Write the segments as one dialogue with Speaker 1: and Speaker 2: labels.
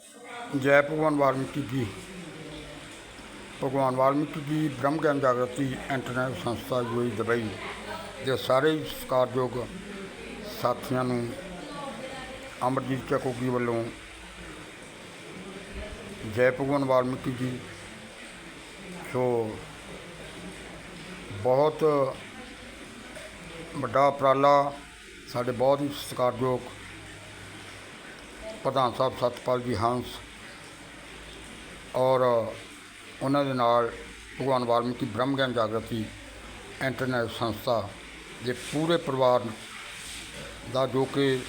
Speaker 1: ਜੈ ਭਗਵਾਨ ਵਾਲਮੀਕੀ ਜੀ। ਭਗਵਾਨ ਵਾਲਮੀਕੀ ਜੀ ਬ੍ਰਹਮ ਗਿਆਨ ਜਾਗਰਤੀ ਇੰਟਰਨੈਸ਼ਨਲ ਸੰਸਥਾ ਯੂਈ ਦੁਬਈ ਦੇ ਸਾਰੇ ਹੀ ਸਤਿਕਾਰਯੋਗ ਸਾਥੀਆਂ ਨੂੰ ਅਮਰਜੀਤ ਚੱਕੋਗੀ ਵੱਲੋਂ ਜੈ ਭਗਵਾਨ ਵਾਲਮੀਕੀ ਜੀ ਸੋ ਬਹੁਤ ਵੱਡਾ ਉਪਰਾਲਾ, ਸਾਡੇ ਬਹੁਤ ਹੀ ਸਤਿਕਾਰਯੋਗ ਪ੍ਰਧਾਨ ਸਾਹਿਬ ਸਤਪਾਲ ਜੀ ਹੰਸ ਔਰ ਉਹਨਾਂ ਦੇ ਨਾਲ ਭਗਵਾਨ ਵਾਲਮੀਕੀ ਬ੍ਰਹਮ ਗਿਆਨ ਜਾਗਰਤੀ ਇੰਟਰਨੈਸ਼ਨਲ ਸੰਸਥਾ ਦੇ ਪੂਰੇ ਪਰਿਵਾਰ ਦਾ ਜੋ ਕਿ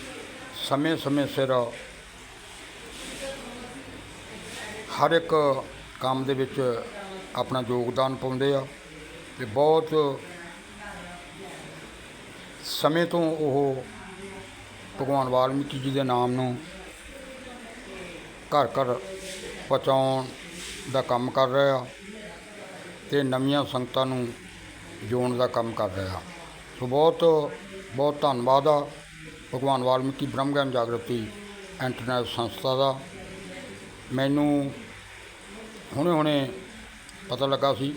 Speaker 1: ਸਮੇਂ-ਸਮੇਂ ਸਿਰ ਹਰ ਇੱਕ ਕੰਮ ਦੇ ਵਿੱਚ ਆਪਣਾ ਯੋਗਦਾਨ ਪਾਉਂਦੇ ਆ ਤੇ ਬਹੁਤ ਸਮੇਂ ਤੋਂ ਉਹ ਭਗਵਾਨ ਵਾਲਮੀਕੀ ਜੀ ਦੇ ਨਾਮ ਨੂੰ ਘਰ ਘਰ ਪਹੁੰਚਾਉਣ ਦਾ ਕੰਮ ਕਰ ਰਿਹਾ ਅਤੇ ਨਵੀਆਂ ਸੰਗਤਾਂ ਨੂੰ ਜੋੜਨ ਦਾ ਕੰਮ ਕਰ ਰਿਹਾ। ਸੋ ਬਹੁਤ ਬਹੁਤ ਧੰਨਵਾਦ ਆ ਭਗਵਾਨ ਵਾਲਮੀਕੀ ਬ੍ਰਹਮ ਗਿਆਨ ਜਾਗਰਤੀ ਇੰਟਰਨੈਸ਼ਨਲ ਸੰਸਥਾ ਦਾ। ਮੈਨੂੰ ਹੁਣੇ ਹੁਣੇ ਪਤਾ ਲੱਗਾ ਸੀ,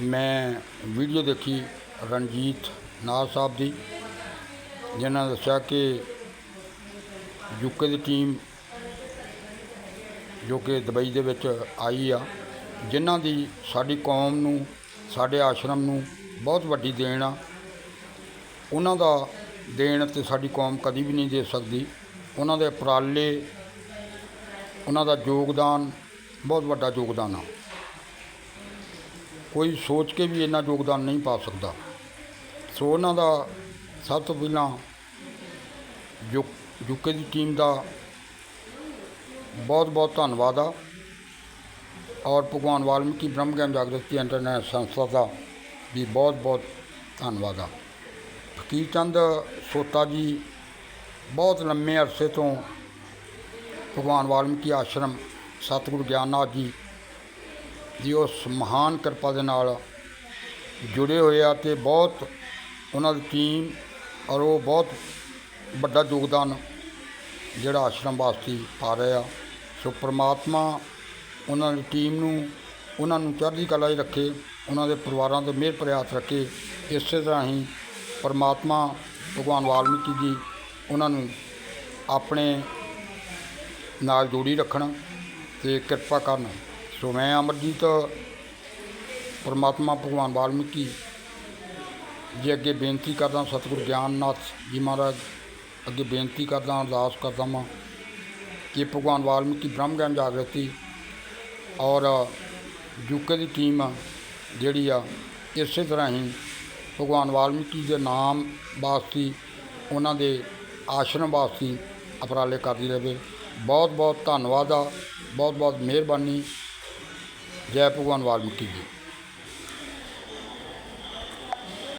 Speaker 1: ਮੈਂ ਵੀਡੀਓ ਦੇਖੀ ਰਣਜੀਤ ਨਾਰ ਸਾਹਿਬ ਦੀ, ਜਿਨ੍ਹਾਂ ਨੇ ਦੱਸਿਆ ਕਿ ਯੂਕੇ ਦੀ ਟੀਮ ਜੋ ਕਿ ਦੁਬਈ ਦੇ ਵਿੱਚ ਆਈ ਆ, ਜਿਨ੍ਹਾਂ ਦੀ ਸਾਡੀ ਕੌਮ ਨੂੰ, ਸਾਡੇ ਆਸ਼ਰਮ ਨੂੰ ਬਹੁਤ ਵੱਡੀ ਦੇਣ ਆ। ਉਹਨਾਂ ਦਾ ਦੇਣ ਤੇ ਸਾਡੀ ਕੌਮ ਕਦੀ ਵੀ ਨਹੀਂ ਦੇ ਸਕਦੀ। ਉਹਨਾਂ ਦੇ ਉਪਰਾਲੇ, ਉਹਨਾਂ ਦਾ ਯੋਗਦਾਨ ਬਹੁਤ ਵੱਡਾ ਯੋਗਦਾਨ ਆ। ਕੋਈ ਸੋਚ ਕੇ ਵੀ ਇੰਨਾ ਯੋਗਦਾਨ ਨਹੀਂ ਪਾ ਸਕਦਾ। ਸੋ ਉਹਨਾਂ ਦਾ ਸਭ ਤੋਂ ਪਹਿਲਾਂ ਯੂ ਯੂਕੇ ਦੀ ਟੀਮ ਦਾ ਬਹੁਤ ਬਹੁਤ ਧੰਨਵਾਦ ਆ। ਔਰ ਭਗਵਾਨ ਵਾਲਮੀਕੀ ਬ੍ਰਹਮ ਗਿਆਨ ਜਾਗਰਤੀ ਇੰਟਰਨੈਸ਼ਨਲ ਸੰਸਥਾ ਦਾ ਵੀ ਬਹੁਤ ਬਹੁਤ ਧੰਨਵਾਦ ਆ। ਫਕੀਰ ਚੰਦ ਸੋਤਾ ਜੀ ਬਹੁਤ ਲੰਮੇ ਅਰਸੇ ਤੋਂ ਭਗਵਾਨ ਵਾਲਮੀਕੀ ਆਸ਼ਰਮ ਸਤਿਗੁਰੂ ਗਿਆਨਨਾਥ ਜੀ ਦੀ ਉਸ ਮਹਾਨ ਕਿਰਪਾ ਦੇ ਨਾਲ ਜੁੜੇ ਹੋਏ ਆ ਤੇ ਬਹੁਤ ਉਹਨਾਂ ਦੀ ਟੀਮ ਔਰ ਉਹ ਬਹੁਤ ਵੱਡਾ ਯੋਗਦਾਨ ਜਿਹੜਾ ਆਸ਼ਰਮ ਵਾਸਤੇ ਪਾ ਰਹੇ ਆ। ਸੋ ਪ੍ਰਮਾਤਮਾ ਉਹਨਾਂ ਦੀ ਟੀਮ ਨੂੰ, ਉਹਨਾਂ ਨੂੰ ਚੜ੍ਹਦੀ ਕਲਾ 'ਚ ਰੱਖੇ, ਉਹਨਾਂ ਦੇ ਪਰਿਵਾਰਾਂ ਤੇ ਮਿਹਰ ਪ੍ਰਿਆਤ ਰੱਖੇ। ਇਸੇ ਤਰ੍ਹਾਂ ਹੀ ਪ੍ਰਮਾਤਮਾ ਭਗਵਾਨ ਵਾਲਮੀਕੀ ਜੀ ਉਹਨਾਂ ਨੂੰ ਆਪਣੇ ਨਾਲ ਜੋੜੀ ਰੱਖਣ ਤੇ ਕਿਰਪਾ ਕਰਨ। ਸੋ ਮੈਂ ਅਮਰਜੀਤ, ਪਰਮਾਤਮਾ ਭਗਵਾਨ ਵਾਲਮੀਕੀ ਜੀ ਅੱਗੇ ਬੇਨਤੀ ਕਰਦਾ ਸਤਿਗੁਰੂ ਗਿਆਨਨਾਥ ਜੀ ਮਹਾਰਾਜ ਅੱਗੇ ਬੇਨਤੀ ਕਰਦਾ ਅਰਦਾਸ ਕਰਦਾ ਮੈਂ ਕਿ ਭਗਵਾਨ ਵਾਲਮੀਕੀ ਬ੍ਰਹਮ ਗਿਆਨ ਜਾਗਰਤੀ ਔਰ ਯੂਕੇ ਦੀ ਟੀਮ ਜਿਹੜੀ ਆ, ਇਸੇ ਤਰ੍ਹਾਂ ਹੀ ਭਗਵਾਨ ਵਾਲਮੀਕੀ ਦੇ ਨਾਮ ਵਾਸਤੇ ਉਹਨਾਂ ਦੇ ਆਸ਼ਰਮ ਵਾਸਤੇ ਉਪਰਾਲੇ ਕਰਦੀ ਰਹੇ ਬਹੁਤ ਬਹੁਤ ਧੰਨਵਾਦ ਆ ਬਹੁਤ ਬਹੁਤ ਮਿਹਰਬਾਨੀ। ਜੈ ਭਗਵਾਨ ਵਾਲਮੀਕੀ ਜੀ।